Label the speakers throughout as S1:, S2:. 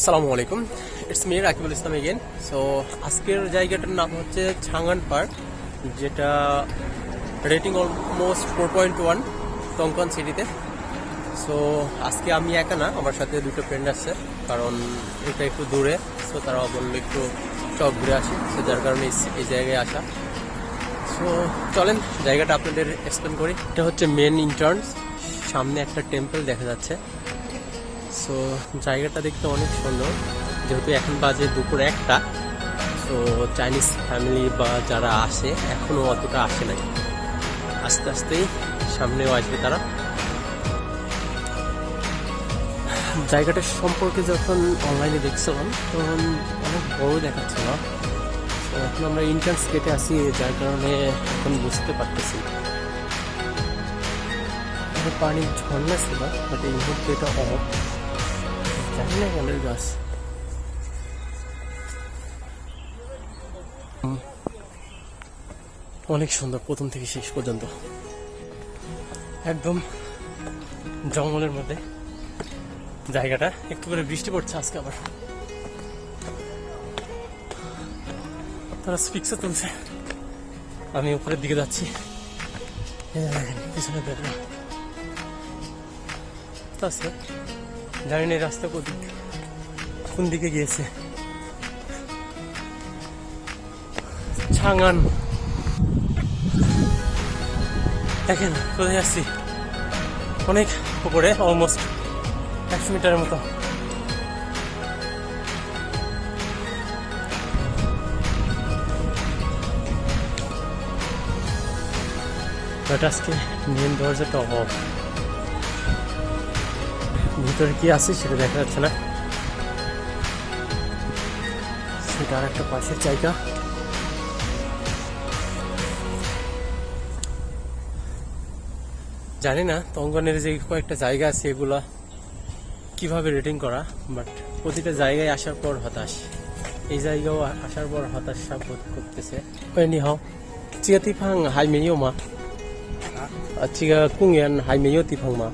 S1: আসসালামু আলাইকুম। It's me Rakibul Islam again so আজকের জায়গাটার নাম হচ্ছে ছাঙ্গান পার্ক, যেটা rating almost four point one Dongguan সিটিতে সো আজকে আমি একা না, আমার সাথে দুটো ফ্রেন্ড আছে, কারণ এটা একটু দূরে সো তারা বলল একটু চক ঘুরে আসি সো যার কারণে এই জায়গায় আসা। সো চলেন, জায়গাটা আপনাদের এক্সপ্লেন করি। এটা হচ্ছে মেন ইন্টার্নস সামনে একটা টেম্পল দেখা যাচ্ছে। সো জায়গাটা দেখতে অনেক সুন্দর। যেহেতু এখন বাজে দুপুর একটা তো চাইনিজ ফ্যামিলি বা যারা আসে এখনও অতটা আসে নাই। আস্তে আস্তেই সামনেও আসবে তারা। জায়গাটা সম্পর্কে যখন অনলাইনে দেখছিলাম, তখন অনেক বড় দেখাচ্ছিল। এখন আমরা ইন্টার্নস গেটে আসি যার কারণে এখন বুঝতে পারতেছি। পানির ঝর্ণা ছিল বাট এই মুহূর্তে এটা অফ গাছ হুম। অনেক সুন্দর, প্রথম থেকে শেষ পর্যন্ত। একদম জঙ্গলের মধ্যে। জায়গাটা একটু করে বৃষ্টি পড়ছে আজকে আবার। তারা স্পিক্সও তুলছে। আমি উপরের দিকে যাচ্ছি। এই পিছনে দেখলাম আছে জানি না রাস্তা দিক? কোন দিকে গিয়েছে? ছাঙ্গান দেখেন, কোথায় যাচ্ছি? অনেক উপরে অলমোস্ট একশো মিটারের মতো। বাট আজকে মেন দরজাটা অফ ভিতরে কি আছে সেটা দেখা যাচ্ছে না। সেটা আর একটা পাশের জায়গা। জানি না, তঙ্গনের যে কয়েকটা জায়গা আছে এগুলা কীভাবে রেটিং করা বাট প্রতিটা জায়গায় আসার পর হতাশ। এই জায়গাও আসার পর হতাশা বোধ করতেছে। এনি চিয়া তিফাং হাই মেয়েও মা চিয়া কুং
S2: হাই মেয়েও তিফাং মা।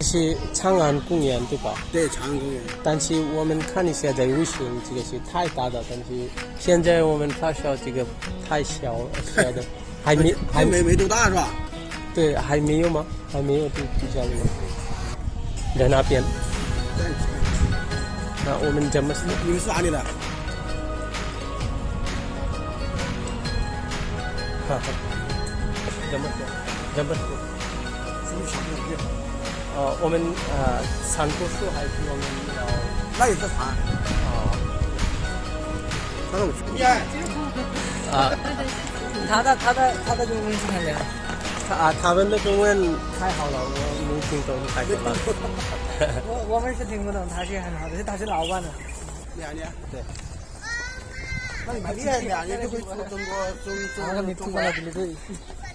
S1: 是长安公园对吧？
S2: 对，长安公园。
S1: 但是我们看一下在微信，这个是太大的，但是现在我们发烧这个太小了小的，还没还
S2: 还没没多大是吧？
S1: 对还没有吗？还没有就比较的吗？在那边，那我们怎么是？
S2: 你们是哪里的？
S1: 哈哈，怎么说？怎么说？哦，我们呃，成都市还是我们，
S2: 那也是他，
S1: 哦，
S2: 他那个，
S1: 啊，对对对，
S3: 他的他的他的中文是很好，
S1: 他啊，他们那中文太好了，我没听懂，太难了，
S3: 我我们是听不懂，他是很好的，他是老外了，
S2: 两年，
S1: 对，
S2: 那你们练，两年就出中国中中
S3: 国。
S2: 中国
S3: 队，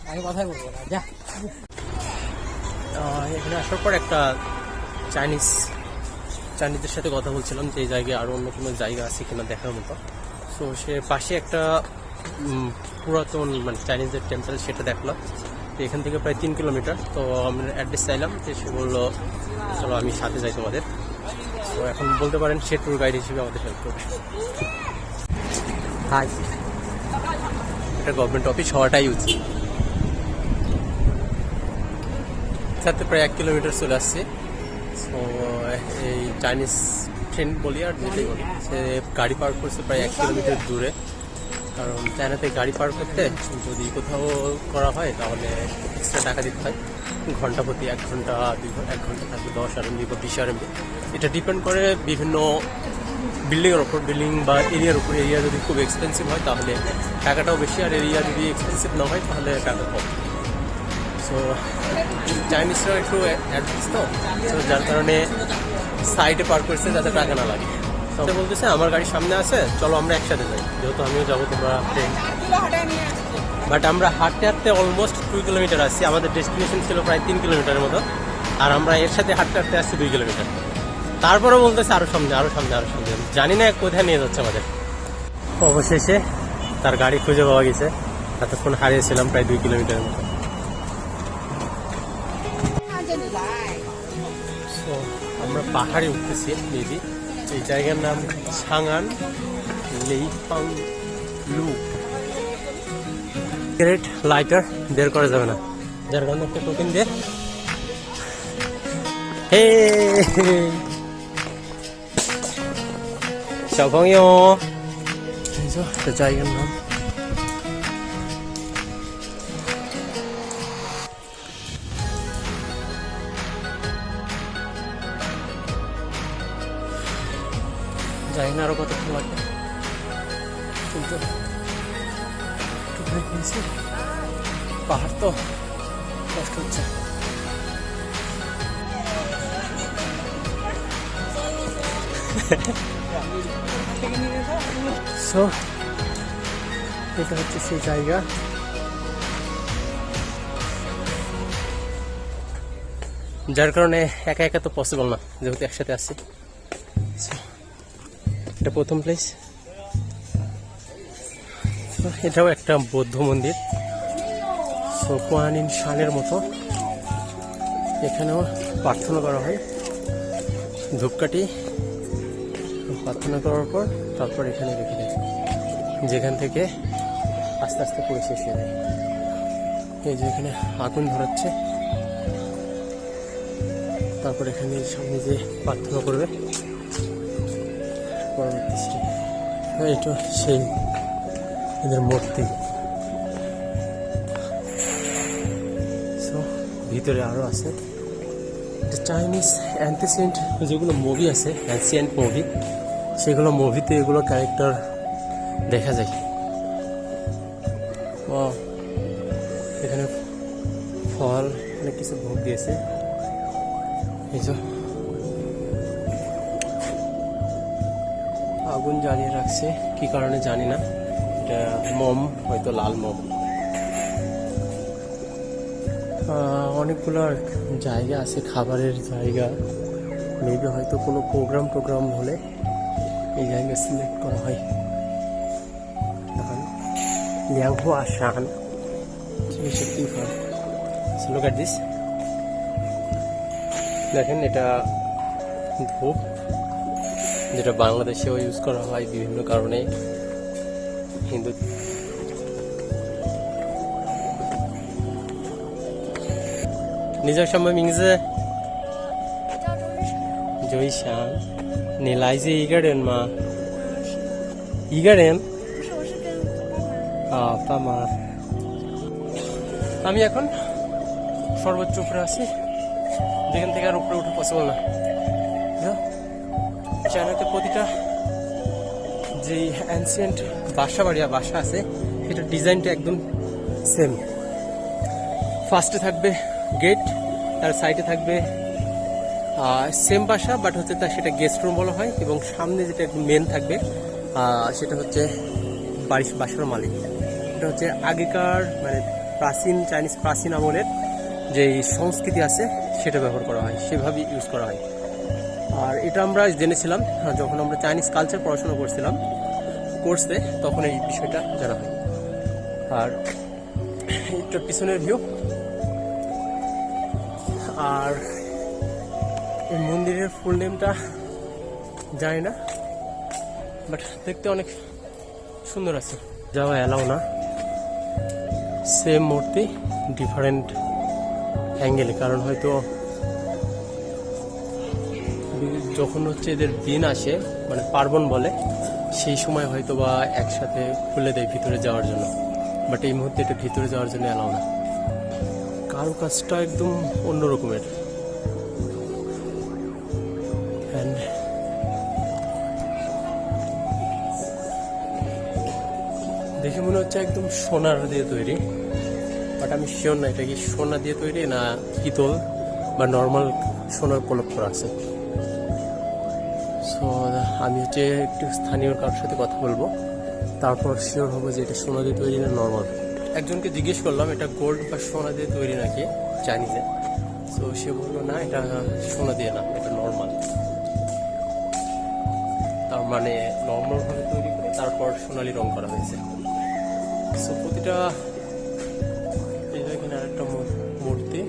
S3: 阿里巴巴太火了，见。
S1: আহ, এখানে আসার পর একটা চাইনিজ চাইনিজদের সাথে কথা বলছিলাম যে জায়গায় আরও অন্য কোনো জায়গা আছে কিনা দেখার মতো। তো সে পাশে একটা পুরাতন মানে চাইনিজদের টেম্পল সেটা দেখলাম। তো এখান থেকে প্রায় তিন কিলোমিটার। তো আমরা অ্যাড্রেস চাইলাম যে সে বলল চলো আমি সাথে যাই তোমাদের। তো এখন বলতে পারেন সে ট্যুর গাইড হিসেবে আমাদের হেল্প করবে। হাই এটা গভর্নমেন্ট অফিস হওয়াটাই উচিত। সাথে প্রায় এক কিলোমিটার চলে আসছে। সো এই চাইনিজ ট্রেন বলি আর যেটাই বলি সে গাড়ি পার্ক করছে প্রায় এক কিলোমিটার দূরে। কারণ চায়নাতে গাড়ি পার্ক করতে যদি কোথাও করা হয় তাহলে এক্সট্রা টাকা দিতে হয়। ঘণ্টা প্রতি এক ঘণ্টা দুই ঘণ্টা এক ঘণ্টা থাকবে দশ আর এমবি বা বিশ আর এমবি এটা ডিপেন্ড করে বিভিন্ন বিল্ডিংয়ের ওপর বিল্ডিং বা এরিয়ার উপর। এরিয়া যদি খুব এক্সপেন্সিভ হয় তাহলে টাকাটাও বেশি। আর এরিয়া যদি এক্সপেন্সিভ না হয় তাহলে টাকা কম। সো চাইনিজরা একটু অ্যাডভান্স তো তো যার কারণে সাইডে পার্ক করছে যাতে টাকা না লাগে। তো বলতেছে, আমার গাড়ি সামনে আছে, চলো আমরা একসাথে যাই। যেহেতু আমিও যাব, তোমরা বাট আমরা হাঁটতে হাঁটতে অলমোস্ট টু কিলোমিটার আসছি। আমাদের ডেস্টিনেশন ছিল প্রায় তিন কিলোমিটারের মতো। আর আমরা এর সাথে হাঁটতে হাঁটতে আসছি দুই কিলোমিটার তারপরেও বলতেছে, আরও সামনে আরও সামনে আরও সামনে। জানি না কোথায় নিয়ে যাচ্ছে আমাদের। অবশেষে তার গাড়ি খুঁজে পাওয়া গেছে। এতক্ষণ হারিয়েছিলাম প্রায় দুই কিলোমিটারের মতো। পাহাড়ে উঠতেছে মেবি এই জায়গার নাম ছাঙান লেইফাং লু। সিগারেট লাইটার বের করা যাবে না। যার কারণে একটা টোকেন দিয়ে। হে সব জায়গার নাম।？জানি না আরও কতক্ষণ লাগবে। কিন্তু পাহাড় তো কষ্ট হচ্ছে। সো এটা হচ্ছে সেই জায়গা। যার কারণে একা একা তো পসিবল না, যেহেতু একসাথে আসছি এটা প্রথম প্লেস এটাও একটা বৌদ্ধ মন্দির। সো কোয়ানিন শানের মতো। এখানেও প্রার্থনা করা হয়। ধূপকাঠি প্রার্থনা করার পর তারপর এখানে রেখে দেয়। যেখান থেকে আস্তে আস্তে পড়ে শেষ হয়ে যায়। এই যে এখানে আগুন ধরাচ্ছে। তারপর এখানে সামনে যে প্রার্থনা করবে। পরবর্তী স্টেপ। সেই এদের মূর্তি। ভিতরে আরও আছে। চাইনিজ অ্যান্টিসেন্ট যেগুলো মুভি আছে অ্যান্সিয়েন্ট মুভি সেগুলো মুভিতে এগুলো ক্যারেক্টার দেখা যায়। ও এখানে ফল, অনেক কিছু ভোগ দিয়েছে। এই আগুন জ্বালিয়ে রাখছে। কি কারণে জানি না। এটা মম, হয়তো লাল মম। অনেকগুলো জায়গা আছে, খাবারের জায়গা। মেবি হয়তো কোনো প্রোগ্রাম টোগ্রাম হলে এই জায়গা সিলেক্ট করা হয়। লিয়াংহো আসান। সত্যি লোক দিস দেখেন, এটা ধূপ। যেটা বাংলাদেশেও ইউজ করা হয় বিভিন্ন কারণে। হিন্দু নিজের সময়
S4: মিংজে জয় শ্যাম। নীলাই যে ইগারেন মা।
S1: ইগারেন? আপা মা। আমি এখন সর্বোচ্চ উপরে আছি। যেখান থেকে আর উপরে উঠে পসিবল না। চায়নাতে প্রতিটা যে অ্যানসিয়েন্ট বাসা বাড়ি বাসা আছে সেটার ডিজাইনটা একদম সেম ফার্স্টে থাকবে গেট তার সাইডে থাকবে সেম বাসা বাট হচ্ছে তার সেটা গেস্ট রুম বলা হয় এবং সামনে যেটা একদম মেন থাকবে সেটা হচ্ছে বাড়ির বাসার মালিক। এটা হচ্ছে আগেকার মানে প্রাচীন চাইনিজ প্রাচীন আমলের যে সংস্কৃতি আছে, সেটা ব্যবহার করা হয়, সেভাবেই ইউজ করা হয়। আর এটা আমরা জেনেছিলাম আহ, যখন আমরা চাইনিজ কালচার পড়াশোনা করছিলাম কোর্সে তখন এই বিষয়টা জানা হয়। আর এটা পিছনের ভিউ আর এই মন্দিরের ফুল নেমটা জানি না বাট দেখতে অনেক সুন্দর আছে। যাওয়া এলাও না। সেম মূর্তি ডিফারেন্ট অ্যাঙ্গেলে কারণ হয়তো যখন হচ্ছে এদের দিন আসে মানে পার্বণ বলে, সেই সময় হয়তো বা একসাথে খুলে দেয় ভিতরে যাওয়ার জন্য। বাট এই মুহূর্তে এটা ভিতরে যাওয়ার জন্য এলাও না। কারও কাজটা একদম অন্য রকমের। দেখে মনে হচ্ছে একদম সোনার দিয়ে তৈরি। বাট আমি শিওর না, এটা কি সোনা দিয়ে তৈরি না পিতল বা নর্মাল সোনার প্রলোভ আছে। আমি হচ্ছে একটু স্থানীয় কারোর সাথে কথা বলব। তারপর শিওর হব যে এটা সোনা দিয়ে তৈরি না নর্মাল একজনকে জিজ্ঞেস করলাম, এটা গোল্ড বা সোনা দিয়ে তৈরি নাকি? যে তো সে বলল, না, এটা সোনা দিয়ে না, এটা নর্মাল তার মানে নর্মাল ভাবে তৈরি করে তারপর সোনালি রং করা হয়েছে। সো প্রতিটা এই এখানে আরেকটা মূর্তি,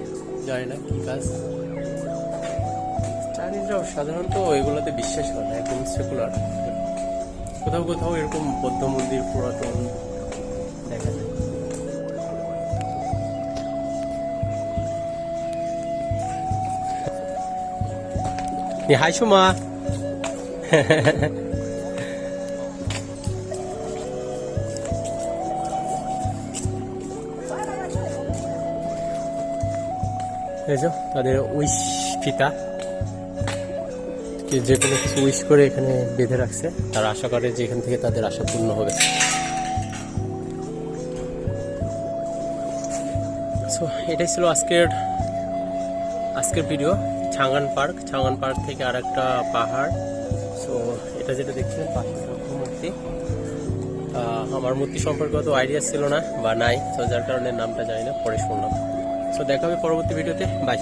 S1: জানি না কি কাজ। চাইনিজরাও সাধারণত এগুলোতে বিশ্বাস করে না একদম সেকুলার কোথাও কোথাও এরকম বৌদ্ধ মন্দির, পুরাতন দেখা যায়। হাই সুমা। 그죠? 다들 오이씨 কি যে কোনো কিছু উইশ করে এখানে বেঁধে রাখছে, তারা আশা করে যে এখান থেকে তাদের আশা পূর্ণ হবে। সো এটাই ছিল আজকের আজকের video Changan park. Changan park থেকে আর একটা পাহাড়। সো এটা যেটা দেখছেন পাহাড় মূর্তি। আমার মূর্তি সম্পর্কে অত আইডিয়া ছিল না বা নাই। তো যার কারণে নামটা জানি না, পরে শুনলাম। সো দেখা হবে পরবর্তী ভিডিওতে বাই